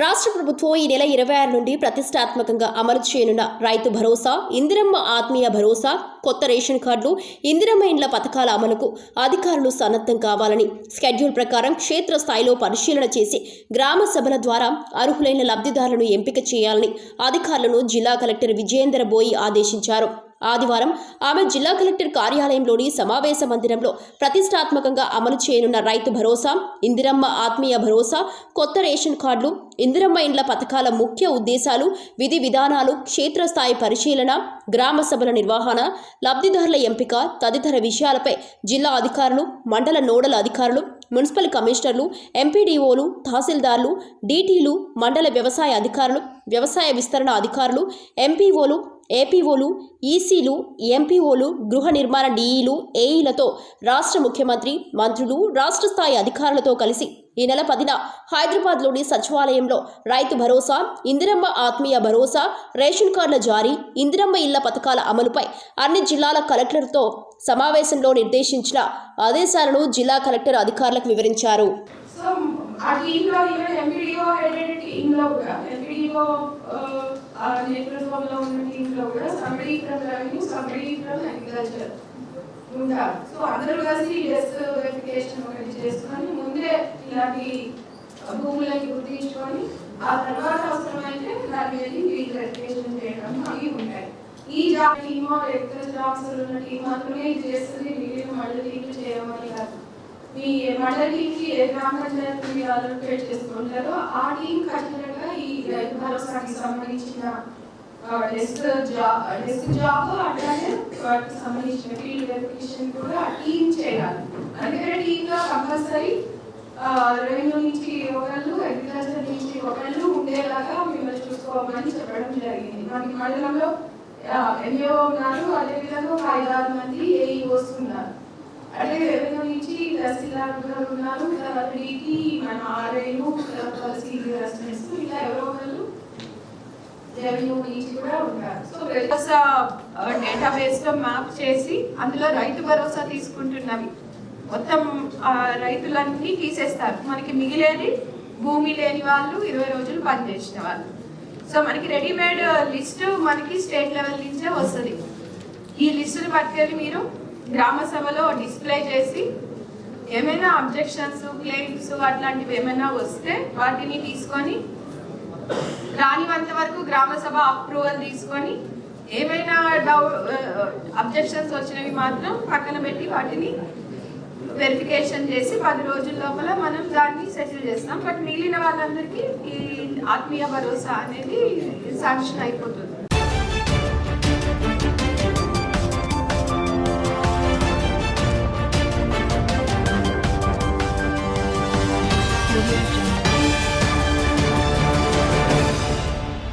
రాష్ట్ర ప్రభుత్వం ఈ నెల ఇరవై ఆరు నుండి ప్రతిష్టాత్మకంగా అమలు చేయనున్న రైతు భరోసా ఇందిరమ్మ ఆత్మీయ భరోసా కొత్త రేషన్ కార్డులు ఇందిరమ్మ ఇండ్ల పథకాల అమలుకు అధికారులు సన్నద్ధం కావాలని షెడ్యూల్ ప్రకారం క్షేత్ర స్థాయిలో పరిశీలన చేసి గ్రామ సభల ద్వారా అర్హులైన లబ్ధిదారులను ఎంపిక చేయాలని అధికారులను జిల్లా కలెక్టర్ విజయేందర్ బోయి ఆదేశించారు. ఆదివారం ఆమె జిల్లా కలెక్టర్ కార్యాలయంలోని సమావేశ మందిరంలో ప్రతిష్టాత్మకంగా అమలు చేయనున్న రైతు భరోసా ఇందిరమ్మ ఆత్మీయ భరోసా కొత్త రేషన్ కార్డులు ఇందిరమ్మ ఇండ్ల పథకాల ముఖ్య ఉద్దేశాలు విధి విధానాలు క్షేత్రస్థాయి పరిశీలన గ్రామ సభల నిర్వహణ లబ్ధిదారుల ఎంపిక తదితర విషయాలపై జిల్లా అధికారులు మండల నోడల్ అధికారులు మున్సిపల్ కమిషనర్లు ఎంపీడీఓలు తహసీల్దార్లు డీటీలు మండల వ్యవసాయ అధికారులు వ్యవసాయ విస్తరణ అధికారులు ఎంపీఓలు ఏపీఓలు ఈసీలు ఎంపీఓలు గృహ నిర్మాణ డీఈలు ఏఈలతో రాష్ట్ర ముఖ్యమంత్రి మంత్రులు రాష్ట్ర స్థాయి అధికారులతో కలిసి ఈ నెల పదిన హైదరాబాద్లోని సచివాలయంలో రైతు భరోసా ఇందిరమ్మ ఆత్మీయ భరోసా రేషన్ కార్డుల జారీ ఇందిరమ్మ ఇళ్ళ పథకాల అమలుపై అన్ని జిల్లాల కలెక్టర్లతో సమావేశంలో నిర్దేశించిన ఆదేశాలను జిల్లా కలెక్టర్ అధికారులకు వివరించారు. ఎంపీడీఓ ఎంపీడీఓ నేతృత్వంలో కూడా somebody from revenue somebody from agriculture ఉంటారు సో అందరూ కలిసి డెస్క్ వెరిఫికేషన్ ఒకటి చేసుకొని ముందే ఇలాంటి భూములకి గుర్తించుకొని ఆ తర్వాత అవసరమైతే దాని మీద ఫీల్డ్ వెరిఫికేషన్ చేయడం అవి ఉంటాయి. ఈ జాబ్ టీమో ఎక్కడ జాబ్స్ ఉన్న టీం మాత్రమే ఇది చేస్తుంది మిగిలిన మళ్ళీ టీంలు చేయమని కాదు. మీ మండలికి ఏ గ్రామ పంచాయతీ మీరు అలొకేట్ చేసుకుంటారో ఆ టీం ఖచ్చితంగా ఈ రైతు భరోసాకి సంబంధించిన డెస్క్ జాబ్ డెస్క్ జాబ్ అట్లానే వాటికి సంబంధించిన ఫీల్డ్ వెరిఫికేషన్ కూడా ఆ చేయాలి అందుకని టీంలో కంపల్సరీ రెవెన్యూ నుంచి ఒకళ్ళు అగ్రికల్చర్ నుంచి ఒకళ్ళు ఉండేలాగా మిమ్మల్ని చూసుకోమని చెప్పడం జరిగింది మనకి మండలంలో ఎంఏఓ ఉన్నారు అదేవిధంగా ఒక ఐదారు మంది ఏఈఓస్ ఉన్నారు అంటే రెవెన్యూ నుంచి తహసీల్దార్ ఉన్నారు తర్వాత డిటి మన ఆర్ఐలు ఇలా ఎవరో రెవెన్యూ నుంచి కూడా ఉంటారు. సో భరోసా డేటాబేస్లో మ్యాప్ చేసి అందులో రైతు భరోసా తీసుకుంటున్నవి. మొత్తం రైతులన్నీ తీసేస్తారు. మనకి మిగిలేది భూమి లేని వాళ్ళు ఇరవై రోజులు పనిచేసిన వాళ్ళు. సో మనకి రెడీమేడ్ లిస్ట్ మనకి స్టేట్ లెవెల్ నుంచే వస్తుంది. ఈ లిస్టుని పట్టుకెళ్ళి మీరు గ్రామ సభలో డిస్ప్లే చేసి ఏమైనా అబ్జెక్షన్స్ క్లెయిమ్స్ అట్లాంటివి ఏమైనా వస్తే వాటిని తీసుకొని రానివంత వరకు గ్రామ సభ అప్రూవల్ తీసుకొని ఏమైనా డౌ అబ్జెక్షన్స్ వచ్చినవి మాత్రం పక్కన పెట్టి వాటిని వెరిఫికేషన్ చేసి పది రోజుల లోపల మనం దాన్ని సెటిల్ చేస్తాం బట్ మిగిలిన వాళ్ళందరికీ ఈ ఆత్మీయ భరోసా అనేది శాంక్షన్ అయిపోతుంది